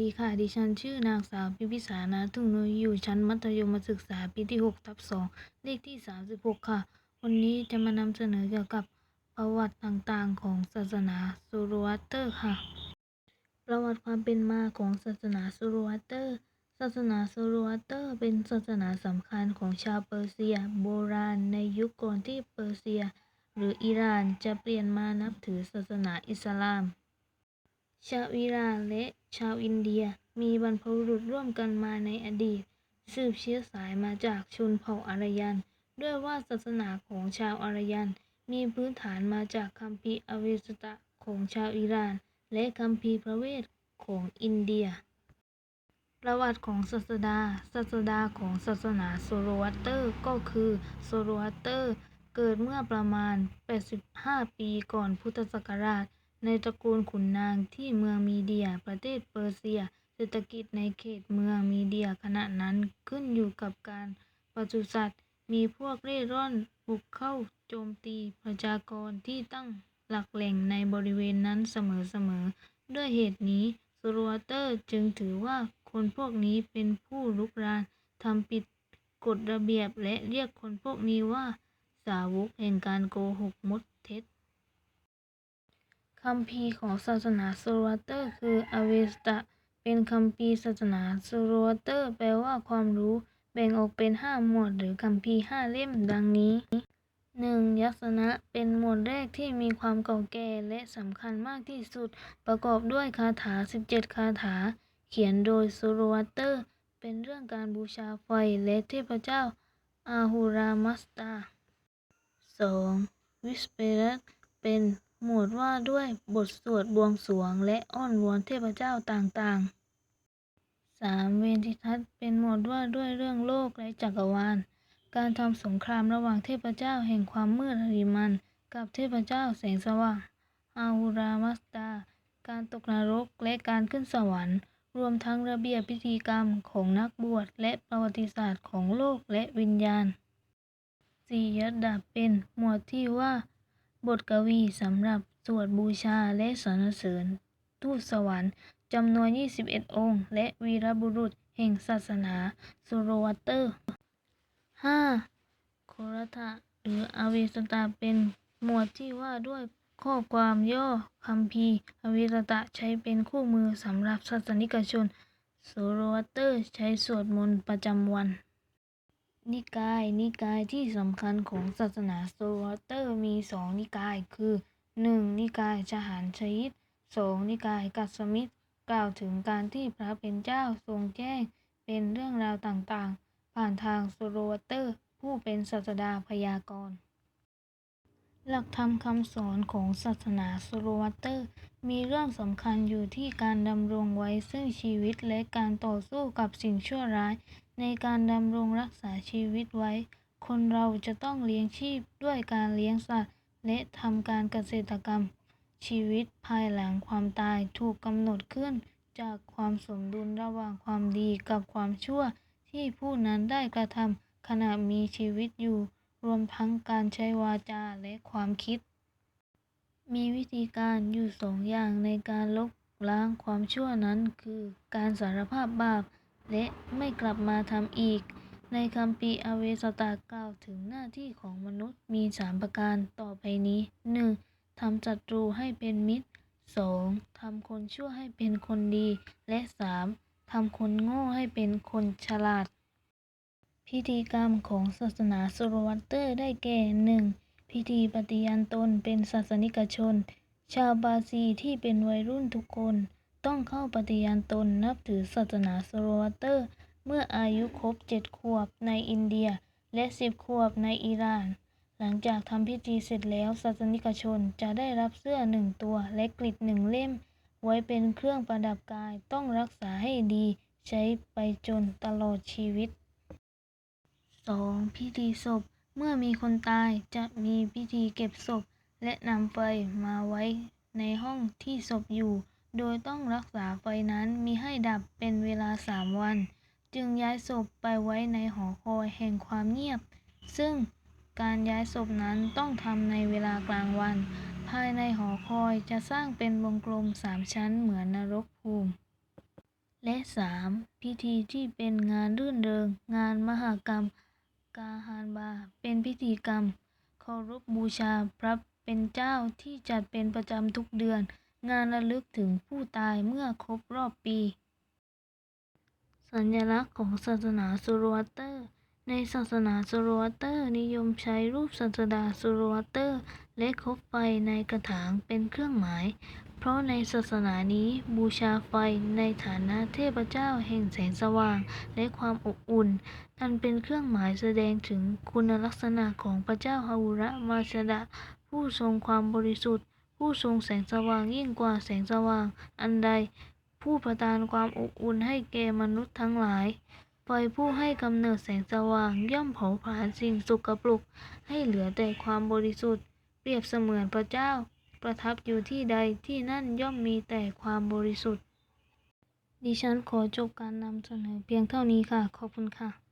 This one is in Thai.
ดีค่ะ ดิฉันชื่อนางสาวพิพิสานาทุ่งนุยอยู่ชั้นมัธยมศึกษาปีที่6ทับ2เลขที่ 36 ค่ะ วันนี้จะมานำเสนอเกี่ยวกับประวัติต่างๆ ของศาสนาซโรอัสเตอร์ค่ะ ประวัติความเป็นมาของศาสนาซโรอัสเตอร์ ศาสนาซโรอัสเตอร์เป็นศาสนาสำคัญของชาวเปอร์เซีย โบราณในยุคก่อนที่เปอร์เซีย หรืออิหร่านจะเปลี่ยนมานับถือศาสนาอิสลาม ชาวอิหร่านและชาวอินเดียมีบรรพบุรุษร่วมกันมาในอดีต สืบเชื้อสายมาจากชนเผ่าอารยัน ด้วยว่าศาสนาของชาวอารยัน มีพื้นฐานมาจากคัมภีร์อเวสตะของชาวอิหร่าน และคัมภีร์พระเวทของอินเดีย ประวัติของศาสดา ศาสดาของศาสนาโซโรอัสเตอร์ก็คือโซโรอัสเตอร์ เกิดเมื่อประมาณ 85 ปีก่อนพุทธศักราช ในตระกูลขุนนางที่เมืองมีเดีย ประเทศเปอร์เซีย เศรษฐกิจในเขตเมืองมีเดียขณะนั้นขึ้นอยู่กับการปศุสัตว์ มีพวกเร่ร่อนบุกเข้าโจมตีประชากรที่ตั้งหลักแหล่งในบริเวณนั้นเสมอๆ ด้วยเหตุนี้ซโรอัสเตอร์จึงถือว่าคนพวกนี้เป็นผู้ลุกรานทำผิดกฎระเบียบและเรียกคนพวกนี้ว่า สาวกแห่งการโกหกมดเท็จ คัมภีร์ของศาสนาซโรอัสเตอร์ คืออเวสตะ เป็นคัมภีร์ศาสนาซโรอัสเตอร์ แปลว่าความรู้ แบ่งออกเป็นห้าหมวดหรือคัมภีร์ห้าเล่มดังนี้หนึ่งยัสนะเป็นหมวดแรกที่มีความเก่าแก่และสำคัญมากที่สุด ประกอบด้วยคาถา 17 คาถา เขียนโดยซโรอัสเตอร์ เป็นเรื่องการบูชาไฟและเทพเจ้าอาหูรามัสตา 2. วิสเปรัสเป็น หมวดว่าด้วยบทสวดบวงสรวงและอ้อนวอนเทพเจ้าต่างๆ 3. เวนทิทัศน์เป็นหมวดว่าด้วยเรื่องโลกและจักรวาล การทำสงครามระหว่างเทพเจ้าแห่งความมืดอริมัน กับเทพเจ้าแสงสว่างอาหูรามัสตา การตกนรกและการขึ้นสวรรค์ รวมทั้งระเบียบพิธีกรรมของนักบวชและประวัติศาสตร์ของโลกและวิญญาณ 4. ยดดาบเป็นหมวดที่ว่า บทกวีสำหรับสวดบูชาและสรรเสริญ ทูตสวรรค์จำนวน 21 องค์ และวีรบุรุษแห่งศาสนาโซโรวัสเตอร์ 5. โครัตะหรืออเวสตะเป็นหมวดที่ว่าด้วยข้อความย่อคัมภีอเวสตะใช้เป็นคู่มือสำหรับศาสนิกชนโซโรวัสเตอร์ใช้สวดมนต์ประจำวัน นิกาย นิกายที่สำคัญของศาสนาโซโรอัสเตอร์มีสองนิกาย คือ 1. นิกายชหานชยิต 2. นิกายกัสสมิตรกล่าวถึงการที่พระเป็นเจ้าทรงแจ้ง เป็นเรื่องราวต่างๆ ผ่านทางโซโรวัสเตอร์ ผู้เป็นศาสดาพยากรณ์ หลักธรรมคำสอนของศาสนาโซโรวัสเตอร์ มีเรื่องสำคัญอยู่ที่การดำรงไว้ซึ่งชีวิตและการต่อสู้กับสิ่งชั่วร้าย ในการดำรงรักษาชีวิตไว้ คนเราจะต้องเลี้ยงชีพด้วยการเลี้ยงสัตว์ และทำการเกษตรกรรม ชีวิตภายหลังความตายถูกกำหนดขึ้นจากความสมดุลระหว่างความดีกับความชั่วที่ผู้นั้นได้กระทำขณะมีชีวิตอยู่ รวมทั้งการใช้วาจาและความคิด มีวิธีการอยู่สองอย่างในการลบล้างความชั่วนั้นคือการสารภาพบาป และไม่กลับมาทำอีก ในคัมภีอเวสตากล่าวถึงหน้าที่ของมนุษย์มีสามประการต่อไปนี้ 1. ทำศัตรูให้เป็นมิตร 2. ทำคนชั่วให้เป็นคนดี และ 3. ทำคนโง่ให้เป็นคนฉลาด พิธีกรรมของศาสนาโซโรวัสเตอร์ได้แก่ 1. พิธีปฏิญาณตนเป็นศาสนิกชน ชาวบาซีที่เป็นวัยรุ่นทุกคน ต้องเข้าปฏิญาณตนนับถือศาสนาโซโรวัสเตอร์ เมื่ออายุครบเจ็ดขวบในอินเดีย และสิบขวบในอิหร่าน หลังจากทำพิธีเสร็จแล้วศาสนิกชนจะได้รับเสื้อหนึ่งตัวและกฤษหนึ่งเล่ม ไว้เป็นเครื่องประดับกายต้องรักษาให้ดี ใช้ไปจนตลอดชีวิต 2. พิธีศพ เมื่อมีคนตายจะมีพิธีเก็บศพ และนำไฟมาไว้ในห้องที่ศพอยู่ โดยต้องรักษาไฟนั้นมิให้ดับเป็นเวลาสามวัน จึงย้ายศพไปไว้ในหอคอยแห่งความเงียบ ซึ่งการย้ายศพนั้นต้องทำในเวลากลางวัน ภายในหอคอยจะสร้างเป็นวงกลมสามชั้นเหมือนนรกภูมิ และ 3. พิธีที่เป็นงานรื่นเริง งานมหกรรม กาฮานบา เป็นพิธีกรรมเคารพบูชาพระเป็นเจ้าที่จัดเป็นประจำทุกเดือน งานระลึกถึงผู้ตายเมื่อครบรอบปี สัญลักษณ์ของศาสนาซูรวัตเตอร์ ในศาสนาซูรวัตเตอร์ นิยมใช้รูปศาสดาซูรวัตเตอร์ และคบไฟในกระถางเป็นเครื่องหมาย เพราะในศาสนานี้บูชาไฟในฐานะเทพเจ้าแห่งแสงสว่างและความอบอุ่น อันเป็นเครื่องหมายแสดงถึงคุณลักษณะของพระเจ้าฮาวุระมาชดะผู้ทรงความบริสุทธิ์ ผู้ทรงแสงสว่างยิ่งกว่าแสงสว่างอันใด ผู้ประทานความอบอุ่นให้แก่มนุษย์ทั้งหลายไฟผู้ให้กำเนิดแสงสว่างย่อมเผาผลาญสิ่งสกปรกให้เหลือแต่ความบริสุทธิ์ เปรียบเสมือนพระเจ้า ประทับอยู่ที่ใดที่นั่นย่อมมีแต่ความบริสุทธิ์ ดิฉันขอจบการนำเสนอเพียงเท่านี้ค่ะ ขอบคุณค่ะ